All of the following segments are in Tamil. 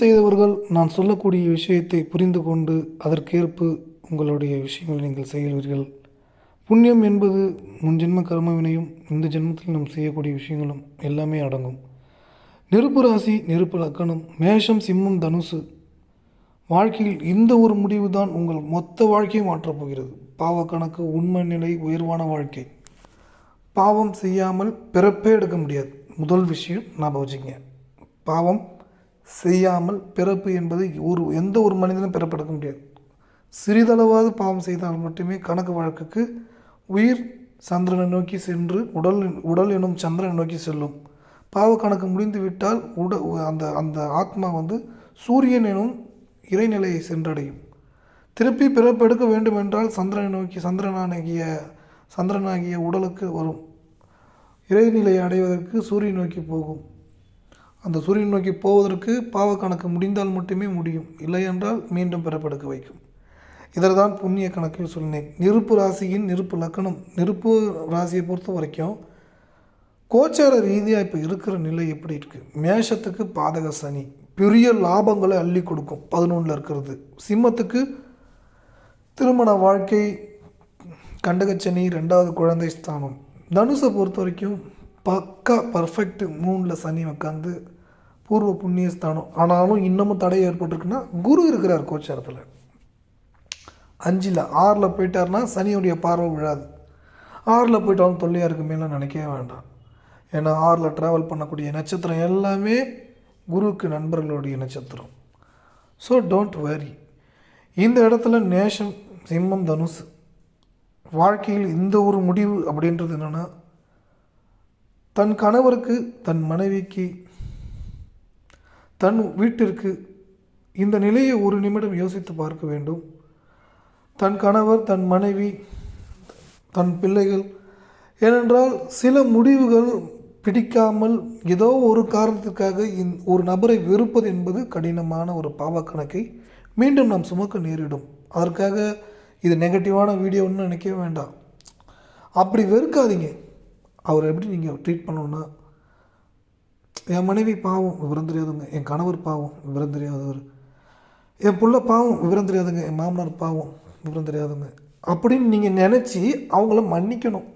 செய்தவர்கள் நான் சொல்லக்கூடிய விஷயத்தை புரிந்து கொண்டு அதற்கேற்ப உங்களுடைய விஷயங்களை நீங்கள் செய்கிறீர்கள். புண்ணியம் என்பது முன்ஜென்ம ஜென்ம இந்த ஜென்மத்தில் நாம் செய்யக்கூடிய விஷயங்களும் எல்லாமே அடங்கும். நெருப்பு ராசி நெருப்பு லக்கணம் மேஷம் சிம்மம் தனுசு. வாழ்க்கையில் இந்த ஒரு முடிவு தான் உங்கள் மொத்த வாழ்க்கையை மாற்றப் போகிறது. பாவ கணக்கு உண்மை நிலை உயர்வான வாழ்க்கை. பாவம் செய்யாமல் பிறப்பே எடுக்க முடியாது. முதல் விஷயம் ஞாபகம் வச்சுங்க பாவம் செய்யாமல் பிறப்பு என்பது ஒரு எந்த ஒரு மனிதனும் பிறப்பெடுக்க முடியாது. சிறிதளவாவது பாவம் செய்தால் மட்டுமே கணக்கு வழக்குக்கு உயிர் சந்திரனை நோக்கி சென்று உடல் உடல் எனும் சந்திரனை நோக்கி செல்லும். பாவ கணக்கு முடிந்து விட்டால் உட அந்த அந்த ஆத்மா வந்து சூரியன் எனும் இறைநிலையை சென்றடையும். திருப்பி பிறப்பெடுக்க வேண்டும் என்றால் சந்திரனை நோக்கி சந்திரனாகிய சந்திரனாகிய உடலுக்கு வரும். இறைநிலையை அடைவதற்கு சூரியன் நோக்கி போகும். அந்த சூரியன் நோக்கி போவதற்கு பாவ கணக்கு முடிந்தால் மட்டுமே முடியும். இல்லை என்றால் மீண்டும் பிறப்படுக்க வைக்கும். இதில் தான் புண்ணிய கணக்கில் சொன்னேன் நெருப்பு ராசியின் நெருப்பு லக்கணம். நெருப்பு ராசியை பொறுத்த வரைக்கும் கோச்சார ரீதியாக இப்போ இருக்கிற நிலை எப்படி இருக்குது மேஷத்துக்கு பாதக சனி. பெரிய லாபங்களை அள்ளி கொடுக்கும். பதினொன்றில் இருக்கிறது. சிம்மத்துக்கு திருமண வாழ்க்கை கண்டகச்சனி ரெண்டாவது குழந்தை ஸ்தானம். தனுசை பொறுத்த வரைக்கும் பக்கா பர்ஃபெக்ட் மூணில் சனி உட்காந்து பூர்வ புண்ணிய ஸ்தானம். ஆனாலும் இன்னமும் தடை ஏற்பட்டிருக்குன்னா குரு இருக்கிறார் கோச்சாரத்தில். அஞ்சில் ஆறில் போயிட்டார்னா சனியுடைய பார்வை விழாது. ஆறில் போயிட்டாலும் தொல்லையாக இருக்குமேலாம் நினைக்கவே வேண்டாம். ஏன்னா ஆறில் ட்ராவல் பண்ணக்கூடிய நட்சத்திரம் எல்லாமே குருவுக்கு நண்பர்களுடைய நட்சத்திரம். ஸோ டோன்ட் வரி இந்த இடத்துல நேஷம் சிம்மம் தனுசு. வாழ்க்கையில் இந்த ஒரு முடிவு அப்படின்றது என்னென்னா தன் கணவருக்கு தன் மனைவிக்கு தன் வீட்டிற்கு இந்த நிலையை ஒரு நிமிடம் யோசித்து பார்க்க வேண்டும். தன் கணவர் தன் மனைவி தன் பிள்ளைகள். ஏனென்றால் சில முடிவுகள் பிடிக்காமல் ஏதோ ஒரு காரணத்திற்காக இந் ஒரு நபரை வெறுப்பது என்பது கடினமான ஒரு பாவக்கணக்கை மீண்டும் நாம் சுமக்க நேரிடும். அதற்காக இது நெகட்டிவான வீடியோன்னு நினைக்கவே வேண்டாம். அப்படி வெறுக்காதீங்க. அவர் எப்படி நீங்கள் ட்ரீட் பண்ணணுன்னா என் மனைவி பாவம் விவரம் தெரியாதுங்க. என் கணவர் பாவம் விவரம் தெரியாதவர். என் புள்ள பாவம் விவரம் தெரியாதுங்க. என் மாமனார் பாவம் விவரம் தெரியாதுங்க. அப்படின்னு நீங்கள் நினச்சி அவங்கள மன்னிக்கணும்.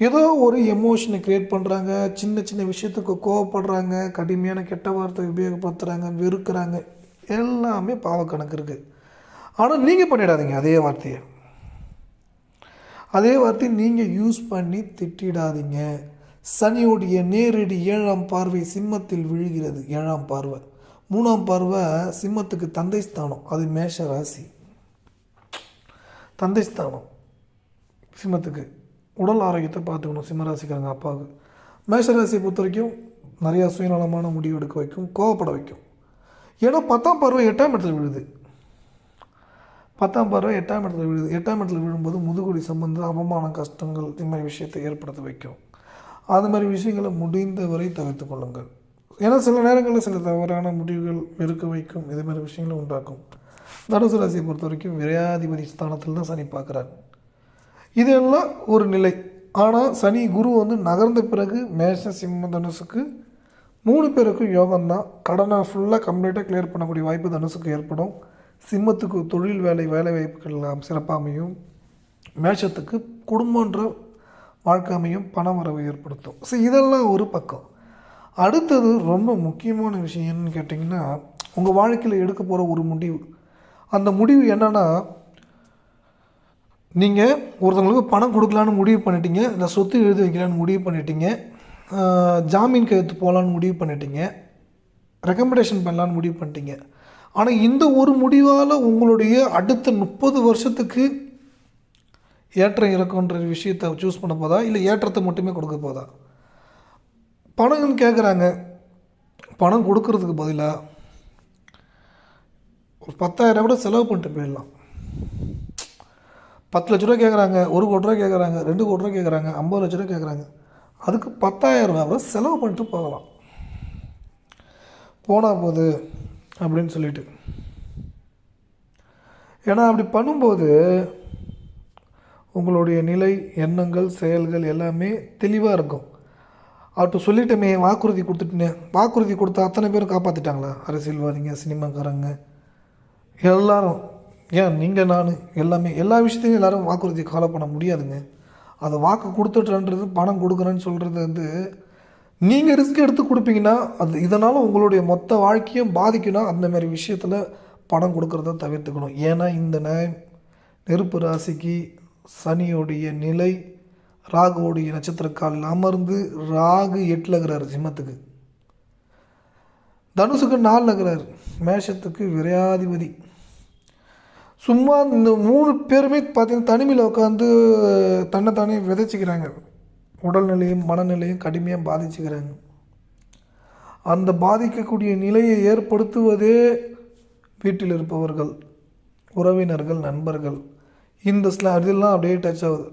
ஏதோ ஒரு எமோஷனை க்ரியேட் பண்ணுறாங்க சின்ன சின்ன விஷயத்துக்கு கோவப்படுறாங்க. கடுமையான கெட்ட வார்த்தை உபயோகப்படுத்துகிறாங்க வெறுக்கிறாங்க. எல்லாமே பாவக்கணக்கு இருக்குது ஆனால் நீங்கள் பண்ணிடாதீங்க அதே வார்த்தையை. அதே வார்த்தை நீங்கள் யூஸ் பண்ணி திட்டிடாதீங்க. சனியுடைய நேரடி ஏழாம் பார்வை சிம்மத்தில் விழுகிறது. ஏழாம் பார்வை. மூணாம் பார்வை சிம்மத்துக்கு தந்தை ஸ்தானம். அது மேஷ ராசி. தந்தை ஸ்தானம். சிம்மத்துக்கு. உடல் ஆரோக்கியத்தை பார்த்துக்கணும். சிம்மராசிக்காரங்க அப்பாவுக்கு. மேஷராசியை பொறுத்த வரைக்கும் நிறையா சுயநலமான முடிவு எடுக்க வைக்கும். கோவப்பட வைக்கும். ஏன்னா பத்தாம் பருவம் எட்டாம் இடத்துல விழுது. பத்தாம் பருவம் எட்டாம் இடத்துல விழுது எட்டாம் இடத்துல விழும்போது முதுகுடி சம்பந்த அவமானம் கஷ்டங்கள் இது மாதிரி விஷயத்தை ஏற்படுத்த வைக்கும். அது மாதிரி விஷயங்களை முடிந்தவரை தவிர்த்து கொள்ளுங்கள். ஏன்னா சில நேரங்களில் சில தவறான முடிவுகள் வெறுக்க வைக்கும் இது மாதிரி விஷயங்களை உண்டாக்கும். தனுசு ராசியை பொறுத்த வரைக்கும் விரையாதிபதி ஸ்தானத்தில் தான் சனி பார்க்குறாரு. இதெல்லாம் ஒரு நிலை. ஆனால் சனி குரு வந்து நகர்ந்த பிறகு மேஷ சிம்ம தனுசுக்கு மூணு பேருக்கும் யோகம்தான். கடனை ஃபுல்லாக கம்ப்ளீட்டாக கிளியர் பண்ணக்கூடிய வாய்ப்பு தனுசுக்கு ஏற்படும். சிம்மத்துக்கு தொழில் வேலை வேலை வாய்ப்புகள் எல்லாம் சிறப்பாக அமையும் மேஷத்துக்கு குடும்பன்ற வாழ்க்கை அமையும் பண வரவு ஏற்படுத்தும். ஸோ இதெல்லாம் ஒரு பக்கம். அடுத்தது ரொம்ப முக்கியமான விஷயம் என்னன்னு கேட்டிங்கன்னா உங்கள் வாழ்க்கையில் எடுக்க போகிற ஒரு முடிவு. அந்த முடிவு என்னென்னா நீங்கள் ஒருத்தவங்களுக்கு பணம் கொடுக்கலான்னு முடிவு பண்ணிட்டீங்க இல்லை சொத்து எழுதி வைக்கலான்னு முடிவு பண்ணிட்டீங்க ஜாமீன் கையெழுத்து போகலான்னு முடிவு பண்ணிட்டீங்க ரெக்கமெண்டேஷன் பண்ணலான்னு முடிவு பண்ணிட்டீங்க. ஆனால் இந்த ஒரு முடிவால் உங்களுடைய அடுத்த முப்பது வருஷத்துக்கு ஏற்றம் இறக்கன்ற விஷயத்தை சூஸ் பண்ண போதா? இல்லை ஏற்றத்தை மட்டுமே கொடுக்க போதா? பணம்னு கேட்குறாங்க பணம் கொடுக்கறதுக்கு பதிலாக ஒரு பத்தாயிரம் கூட செலவு பண்ணிட்டு போயிடலாம். பத்து லட்ச ரூபா கேட்குறாங்க ஒரு கோடி ரூபா கேட்குறாங்க ரெண்டு கோடி ரூபா கேட்குறாங்க ஐம்பது லட்ச ரூபா கேட்குறாங்க அதுக்கு பத்தாயிரம் ரூபா செலவு பண்ணிட்டு போகலாம். போனால் போது அப்படின்னு சொல்லிட்டு. ஏன்னா அப்படி பண்ணும்போது உங்களுடைய நிலை எண்ணங்கள் செயல்கள் எல்லாமே தெளிவாக இருக்கும். அவர்கிட்ட சொல்லிட்டமே வாக்குறுதி கொடுத்துட்டுனே வாக்குறுதி கொடுத்த அத்தனை பேரும் காப்பாற்றிட்டாங்களா அரசியல்வாதிங்க சினிமாக்காரங்க. எல்லாரும் ஏன் நீங்கள் நான் எல்லாமே எல்லா விஷயத்தையும் எல்லோரும் வாக்குறுதி ஃபாலோ பண்ண முடியாதுங்க. அதை வாக்கு கொடுத்துட்டன்றது பணம் கொடுக்குறேன்னு சொல்கிறது வந்து நீங்கள் ரிஸ்க் எடுத்து கொடுப்பீங்கன்னா அது இதனால் உங்களுடைய மொத்த வாழ்க்கையும் பாதிக்கணும் அந்த மாதிரி விஷயத்தில் பணம் கொடுக்குறத தவிர்த்துக்கணும். ஏன்னா இந்த நே- நெருப்பு ராசிக்கு சனியோடைய நிலை ராகுவோடைய நட்சத்திரக்காலில் அமர்ந்து ராகு எட்டில் இருக்கிறார் சிம்மத்துக்கு. தனுசுக்கு நாலில் இருக்கிறார் மேஷத்துக்கு விரையாதிபதி. சும்மா இந்த மூணு பேருமே பார்த்தீங்கன்னா தனிமையில் உட்காந்து தன்னைத்தானே விதைச்சிக்கிறாங்க. உடல்நிலையும் மனநிலையும் கடுமையாக பாதிச்சுக்கிறாங்க. அந்த பாதிக்கக்கூடிய நிலையை ஏற்படுத்துவதே வீட்டில் இருப்பவர்கள் உறவினர்கள் நண்பர்கள். இந்த ஸ்லா இதெல்லாம் அப்படியே டச் ஆகுது.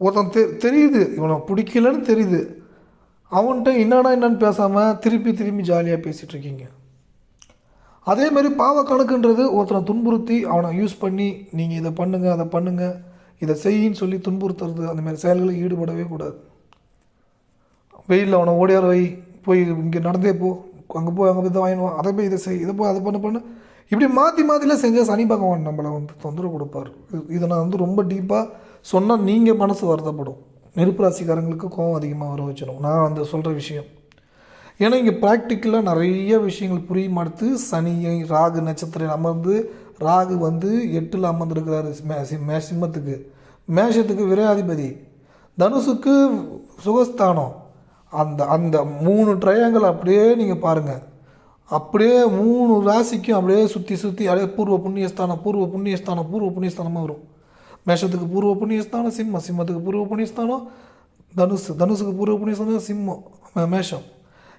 ஒருத்தன் தெ தெரியுது இவனை பிடிக்கலன்னு தெரியுது. அவன்கிட்ட என்னன்னா என்னன்னு பேசாமல் திருப்பி திரும்பி ஜாலியாக பேசிகிட்டு இருக்கீங்க. அதே மாதிரி பாவ கணக்குன்றது ஒருத்தனை துன்புறுத்தி அவனை யூஸ் பண்ணி நீங்கள் இதை பண்ணுங்கள் அதை பண்ணுங்கள் இதை செய்யின்னு சொல்லி துன்புறுத்துறது அந்த மாதிரி செயல்களில் ஈடுபடவே கூடாது. வெயிலில் அவனை ஓடியார் வை போய் இங்கே நடந்தே போ. அங்கே போய் அங்கே போய் இதை அதை போய் இதை செய் இதை போய் அதை பண்ண பண்ண. இப்படி மாற்றி மாற்றிலாம் செஞ்சால் சனி பகவான் நம்மளை வந்து தொந்தரவு கொடுப்பார். இதை நான் வந்து ரொம்ப டீப்பாக சொன்னால் நீங்கள் மனசு வருத்தப்படும். நெருப்பு ராசிக்காரங்களுக்கு கோவம் அதிகமாக வர வச்சிடும் நான் அந்த சொல்கிற விஷயம். ஏன்னா இங்கே ப்ராக்டிக்கலாக நிறைய விஷயங்கள் புரிய மாட்டுது சனியை ராகு நட்சத்திரம் அமர்ந்து ராகு வந்து எட்டில் அமர்ந்திருக்கிறாரு மே- சி- மே சிம்மத்துக்கு. மேஷத்துக்கு விரையாதிபதி. தனுசுக்கு சுகஸ்தானம். அந்த அந்த மூணு ட்ரையாங்கல் அப்படியே நீங்கள் பாருங்கள் அப்படியே மூணு ராசிக்கும் அப்படியே சுற்றி சுற்றி அப்படியே பூர்வ புண்ணியஸ்தானம் பூர்வ புண்ணியஸ்தானம் பூர்வ புண்ணியஸ்தானமாக வரும். மேஷத்துக்கு பூர்வ புண்ணியஸ்தானம் சிம்மம் சிம்மத்துக்கு பூர்வ புண்ணியஸ்தானம் தனுசு தனுசுக்கு பூர்வ புண்ணியஸ்தானம் சிம்மம் மேஷம்.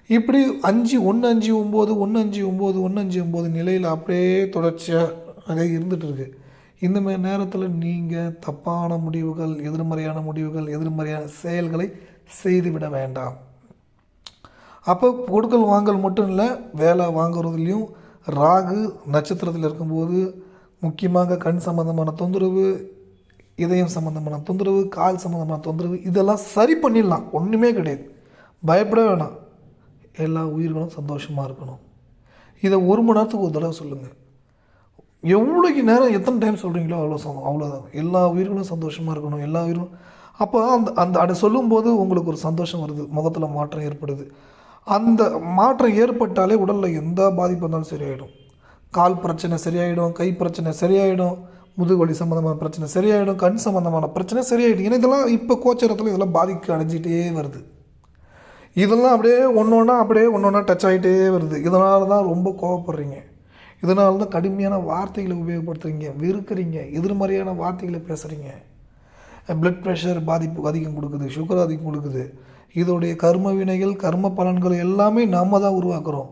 இப்படி அஞ்சு ஒன்று அஞ்சு ஒம்பது ஒன்று அஞ்சு ஒம்பது ஒன்று அஞ்சு ஒம்பது நிலையில் அப்படியே தொடர்ச்சியாக அதே இருந்துகிட்டு இருக்கு இந்த மாதிரி நேரத்தில் நீங்கள் தப்பான முடிவுகள் எதிர்மறையான முடிவுகள் எதிர்மறையான செயல்களை செய்துவிட வேண்டாம். அப்போ கொடுக்கல் வாங்கல் மட்டும் இல்லை வேலை வாங்குறதுலேயும் ராகு நட்சத்திரத்தில் இருக்கும்போது முக்கியமாக கண் சம்மந்தமான தொந்தரவு இதயம் சம்மந்தமான தொந்தரவு கால் சம்மந்தமான தொந்தரவு இதெல்லாம் சரி பண்ணிடலாம். ஒன்றுமே கிடையாது. பயப்பட வேணாம். எல்லா உயிர்களும் சந்தோஷமாக இருக்கணும். இதை ஒரு மணி நேரத்துக்கு ஒரு தடவை சொல்லுங்கள் எவ்வளோக்கு நேரம் எத்தனை டைம் சொல்கிறீங்களோ அவ்வளோ சந்தோ அவ்வளோதான் எல்லா உயிர்களும் சந்தோஷமாக இருக்கணும் எல்லா உயிரும் அப்போ அந்த அந்த அதை சொல்லும்போது உங்களுக்கு ஒரு சந்தோஷம் வருது. முகத்தில் மாற்றம் ஏற்படுது. அந்த மாற்றம் ஏற்பட்டாலே உடலில் எந்த பாதிப்பு இருந்தாலும் சரியாயிடும். கால் பிரச்சனை சரியாயிடும் கை பிரச்சனை சரியாயிடும் முதுகுவலி சம்மந்தமான பிரச்சனை சரியாயிடும் கண் சம்மந்தமான பிரச்சனை சரியாயிடும். ஏன்னா இதெல்லாம் இப்போ கோச்சரத்தில் இதெல்லாம் பாதிக்க அடைஞ்சிட்டே வருது. இதெல்லாம் அப்படியே ஒன்று ஒன்றா அப்படியே ஒன்று ஒன்றா டச் ஆகிட்டே வருது. இதனால தான் ரொம்ப கோவப்படுறீங்க. இதனால தான் கடுமையான வார்த்தைகளை உபயோகப்படுத்துறீங்க வெறுக்கிறீங்க எதிர்மறையான வார்த்தைகளை பேசுகிறீங்க பிளட் ப்ரெஷர் பாதிப்பு அதிகம் கொடுக்குது சுகர் அதிகம் கொடுக்குது. இதோடைய கர்ம வினைகள் கர்ம பலன்கள் எல்லாமே நாம தான் உருவாக்குறோம்.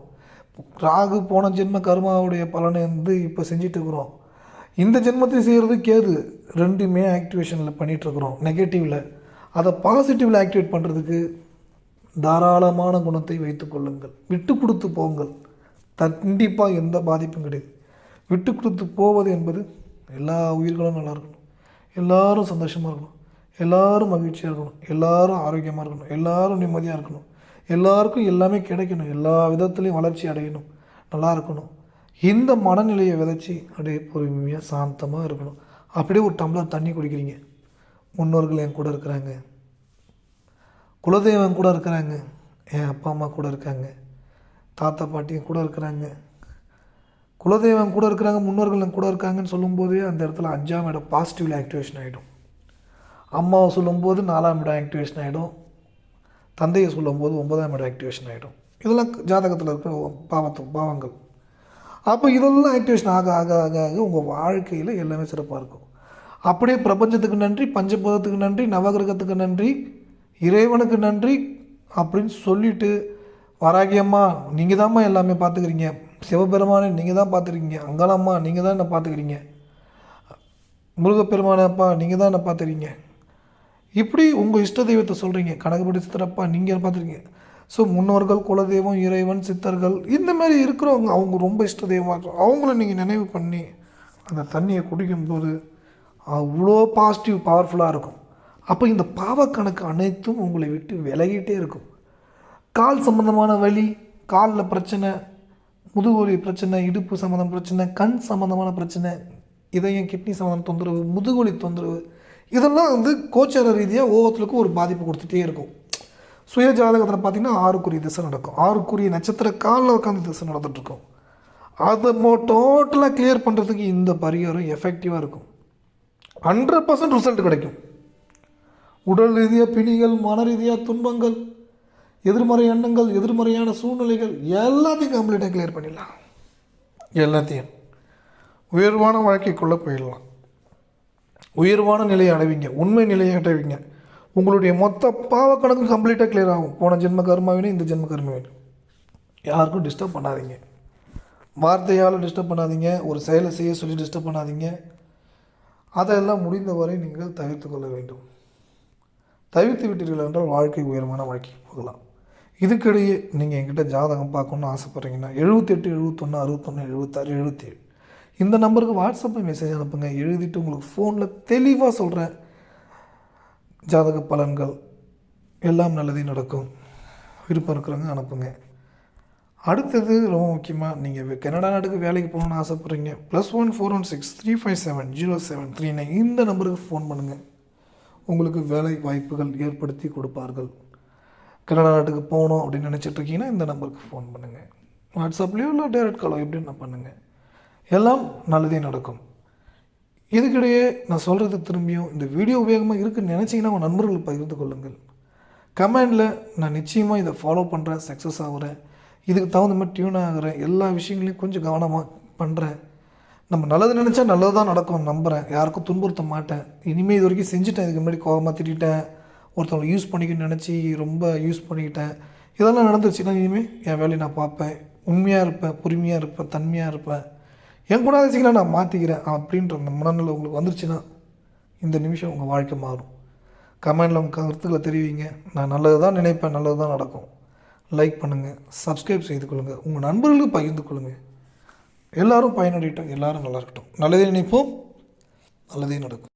ராகு போன ஜென்ம கர்மாவுடைய பலனை வந்து இப்போ செஞ்சுட்டு இருக்கிறோம். இந்த ஜென்மத்தை செய்கிறது கேது ரெண்டுமே ஆக்டிவேஷனில் பண்ணிகிட்ருக்குறோம் நெகட்டிவில் அதை பாசிட்டிவில் ஆக்டிவேட் பண்ணுறதுக்கு தாராளமான குணத்தை வைத்துக்கொள்ளுங்கள் விட்டு கொடுத்து போங்கள். கண்டிப்பாக எந்த பாதிப்பும் கிடையாது. விட்டு கொடுத்து போவது என்பது எல்லா உயிர்களும் நல்லா இருக்கணும். எல்லாரும் சந்தோஷமாக இருக்கணும். எல்லாரும் மகிழ்ச்சியாக இருக்கணும். எல்லோரும் ஆரோக்கியமாக இருக்கணும். எல்லாரும் நிம்மதியாக இருக்கணும். எல்லாருக்கும் எல்லாமே கிடைக்கணும். எல்லா விதத்துலேயும் வளர்ச்சி அடையணும். நல்லா இருக்கணும். இந்த மனநிலையை விதைச்சி அப்படியே பொறுமையாக சாந்தமாக இருக்கணும். அப்படியே ஒரு டம்ளர் தண்ணி குடிக்கிறீங்க. முன்னோர்கள் என் கூட இருக்கிறாங்க. குலதெய்வம் கூட இருக்கிறாங்க. என் அப்பா அம்மா கூட இருக்காங்க. தாத்தா பாட்டியும் கூட இருக்கிறாங்க. குலதெய்வம் கூட இருக்கிறாங்க முன்னோர்கள் கூட இருக்காங்கன்னு சொல்லும்போதே அந்த இடத்துல அஞ்சாம் இடம் பாசிட்டிவில் ஆக்டிவேஷன் ஆகிடும் அம்மாவை சொல்லும்போது நாலாம் இடம் ஆக்டிவேஷன் ஆகிடும் தந்தையை சொல்லும்போது ஒன்பதாம் இடம் ஆக்டிவேஷன் ஆகிடும் இதெல்லாம் ஜாதகத்தில் இருக்கிற பாவத்து பாவங்கள். அப்போ இதெல்லாம் ஆக்டிவேஷன் ஆக ஆக ஆக ஆக உங்கள் வாழ்க்கையில் எல்லாமே சிறப்பாக இருக்கும். அப்படியே பிரபஞ்சத்துக்கு நன்றி பஞ்சபதத்துக்கு நன்றி நவகிரகத்துக்கு நன்றி இறைவனுக்கு நன்றி அப்படின்னு சொல்லிவிட்டு வராகியம்மா நீங்கள் தாம்மா எல்லாமே பார்த்துக்கிறீங்க. சிவபெருமானை நீங்கள் தான் பார்த்துருக்கீங்க அங்காளம்மா நீங்கள் தான் என்ன பார்த்துக்கிறீங்க. முருகப்பெருமானப்பா நீங்கள் தான் என்ன பார்த்துக்கிறீங்க. இப்படி உங்கள் இஷ்ட தெய்வத்தை சொல்கிறீங்க கனகப்படி சித்தரப்பா நீங்கள் பார்த்துருக்கீங்க ஸோ முன்னோர்கள் குலதெய்வம் இறைவன் சித்தர்கள் இந்த மாதிரி இருக்கிறவங்க அவங்க ரொம்ப இஷ்ட தெய்வமாக இருக்கும் அவங்கள நீங்கள் நினைவு பண்ணி அந்த தண்ணியை குடிக்கும்போது அவ்வளோ பாசிட்டிவ் பவர்ஃபுல்லாக இருக்கும். அப்போ இந்த பாவக்கணக்கு அனைத்தும் உங்களை விட்டு விலகிட்டே இருக்கும். கால் சம்பந்தமான வலி காலில் பிரச்சனை முதுகுவலி பிரச்சனை இடுப்பு சம்மந்தம் பிரச்சனை கண் சம்மந்தமான பிரச்சனை இதயம் கிட்னி சம்மந்தம் தொந்தரவு முதுகுவலி தொந்தரவு இதெல்லாம் வந்து கோச்சார ரீதியாக ஒவ்வொருத்தருக்கும் ஒரு பாதிப்பு கொடுத்துட்டே இருக்கும். சுய ஜாதகத்தில் பார்த்தீங்கன்னா ஆறுக்குரிய திசை நடக்கும். ஆறுக்குரிய நட்சத்திர காலில் உட்காந்து திசை நடந்துட்டுருக்கும் அதை மோ டோட்டலாக கிளியர் பண்ணுறதுக்கு இந்த பரிகாரம் எஃபெக்டிவாக இருக்கும். ஹண்ட்ரட் பர்சன்ட் ரிசல்ட் கிடைக்கும். உடல் ரீதியாக பிணிகள் மன ரீதியாக துன்பங்கள் எதிர்மறை எண்ணங்கள் எதிர்மறையான சூழ்நிலைகள் எல்லாத்தையும் கம்ப்ளீட்டாக கிளியர் பண்ணிடலாம். எல்லாத்தையும். உயர்வான வாழ்க்கைக்குள்ளே போயிடலாம். உயர்வான நிலையை அடைவீங்க. உண்மை நிலையை அடைவீங்க. உங்களுடைய மொத்த பாவக்கணக்கு கம்ப்ளீட்டாக கிளியர் ஆகும். போன ஜென்ம கர்மாவினே இந்த ஜென்ம கர்மாவினே யாருக்கும் டிஸ்டர்ப் பண்ணாதீங்க. வார்த்தையால் டிஸ்டர்ப் பண்ணாதீங்க. ஒரு செயலை செய்ய சொல்லி டிஸ்டர்ப் பண்ணாதீங்க. அதெல்லாம் முடிந்தவரை நீங்கள் தவிர்த்து கொள்ள வேண்டும். தவிர்த்து விட்டீர்கள் என்றால் வாழ்க்கை உயரமான வாழ்க்கைக்கு போகலாம். இதுக்கிடையே நீங்கள் என்கிட்ட ஜாதகம் பார்க்கணுன்னு ஆசைப்பட்றீங்கன்னா எழுபத்தெட்டு எழுபத்தொன்று அறுபத்தொன்று எழுபத்தாறு எழுபத்தேழு இந்த நம்பருக்கு வாட்ஸ்அப்பில் மெசேஜ் அனுப்புங்க. எழுதிட்டு உங்களுக்கு ஃபோனில் தெளிவாக சொல்கிறேன் ஜாதக பலன்கள் எல்லாம் நல்லதே நடக்கும். விருப்பம் இருக்கிறவங்க அனுப்புங்க. அடுத்தது ரொம்ப முக்கியமாக நீங்கள் கனடா நாட்டுக்கு வேலைக்கு போகணுன்னு ஆசைப்பட்றீங்க plus one four one six three five seven zero seven three nine இந்த நம்பருக்கு ஃபோன் பண்ணுங்கள் உங்களுக்கு வேலை வாய்ப்புகள் ஏற்படுத்தி கொடுப்பார்கள். கனடா நாட்டுக்கு போகணும் அப்படின்னு நினச்சிட்டு இருக்கீங்கன்னா இந்த நம்பருக்கு ஃபோன் பண்ணுங்கள் வாட்ஸ்அப்லேயோ இல்லை டேரக்ட் காலோ எப்படின்னு நான் பண்ணுங்கள் எல்லாம் நல்லதே நடக்கும். இதுக்கிடையே நான் சொல்கிறது திரும்பியும் இந்த வீடியோ உபயோகமாக இருக்குன்னு நினச்சிங்கன்னா உங்கள் நண்பர்கள் பகிர்ந்து கொள்ளுங்கள். கமெண்டில் நான் நிச்சயமாக இதை ஃபாலோ பண்ணுறேன் சக்ஸஸ் ஆகுறேன். இதுக்கு தகுந்த மாதிரி டியூன் ஆகிறேன். எல்லா விஷயங்களையும் கொஞ்சம் கவனமாக பண்ணுறேன் நம்ம நல்லது நினச்சா நல்லது தான் நடக்கும் நம்புகிறேன் யாருக்கும் துன்புறுத்த மாட்டேன். இனிமேல் இது வரைக்கும் செஞ்சுட்டேன். இதுக்கு முன்னாடி கோபமாக திட்டேன் ஒருத்தவங்களை யூஸ் பண்ணிக்கணும்னு நினச்சி ரொம்ப யூஸ் பண்ணிக்கிட்டேன். இதெல்லாம் நடந்துருச்சுன்னா இனிமேல் என் வேலையை நான் பார்ப்பேன். உண்மையாக இருப்பேன் பொறுமையாக இருப்பேன் தன்மையாக இருப்பேன். என் குணாதிசைகளை நான் மாற்றிக்கிறேன் அப்படின்ற அந்த மனநிலை உங்களுக்கு வந்துருச்சுன்னா இந்த நிமிஷம் உங்கள் வாழ்க்கை மாறும். கமெண்டில் உங்கள் கருத்துக்களை தெரிவிங்க. நான் நல்லது தான் நினைப்பேன் நல்லது தான் நடக்கும். லைக் பண்ணுங்கள் சப்ஸ்கிரைப் செய்து கொள்ளுங்கள் உங்கள் நண்பர்களுக்கு பகிர்ந்து கொள்ளுங்கள் எல்லோரும் பயனடையட்டும். எல்லோரும் நல்லா இருக்கட்டும். நல்லதே நினைப்போம். நல்லதே நடக்கும்.